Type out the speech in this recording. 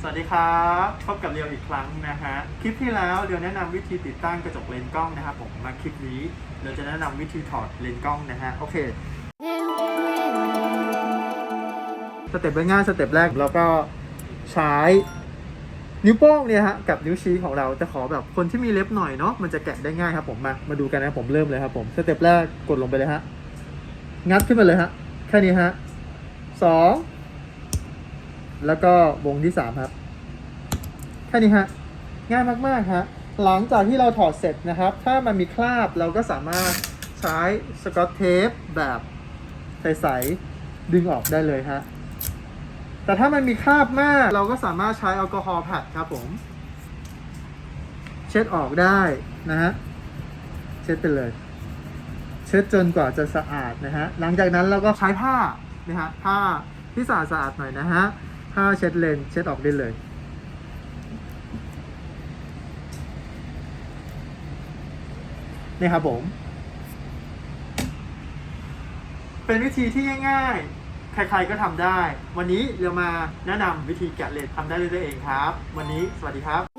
สวัสดีครับ พบกับเรียวอีกครั้งนะฮะ คลิปที่แล้วเรียวแนะนำวิธีติดตั้งกระจกเลนส์กล้องนะครับผมมาคลิปนี้เราจะแนะนำวิธีถอดเลนส์กล้องนะฮะ โอเค สเต็ปง่ายๆสเต็ปแรกเราก็ใช้นิ้วโป้งเนี่ยฮะกับนิ้วชี้ของเราจะขอแบบคนที่มีเล็บหน่อยเนาะมันจะแกะได้ง่ายครับผมมามาดูกันนะผมเริ่มเลยครับผมสเต็ปแรกกดลงไปเลยฮะงัดขึ้นมาเลยฮะแค่นี้ฮะสอง แล้วก็วงที่สามครับ แค่นี้ฮะ ง่ายมากๆฮะ หลังจากที่เราถอดเสร็จนะครับ ถ้ามันมีคราบเราก็สามารถใช้สกอตเทปแบบใสๆดึงออกได้เลยฮะ แต่ถ้ามันมีคราบมาก เราก็สามารถใช้แอลกอฮอล์ผัดครับผม เช็ดออกได้นะฮะ เช็ดไปเลย เช็ดจนกว่าจะสะอาดนะฮะ หลังจากนั้นเราก็ใช้ผ้านะฮะผ้าที่สะอาดสะอาดหน่อยนะฮะ ถ้าเช็ดเลนเช็ดออกได้เลยนี่ครับผม เป็นวิธีที่ง่าย ๆ ใครๆก็ทำได้ วันนี้เรามาแนะนำวิธีแกะเลนทำได้ด้วยตัวเองครับ วันนี้สวัสดีครับ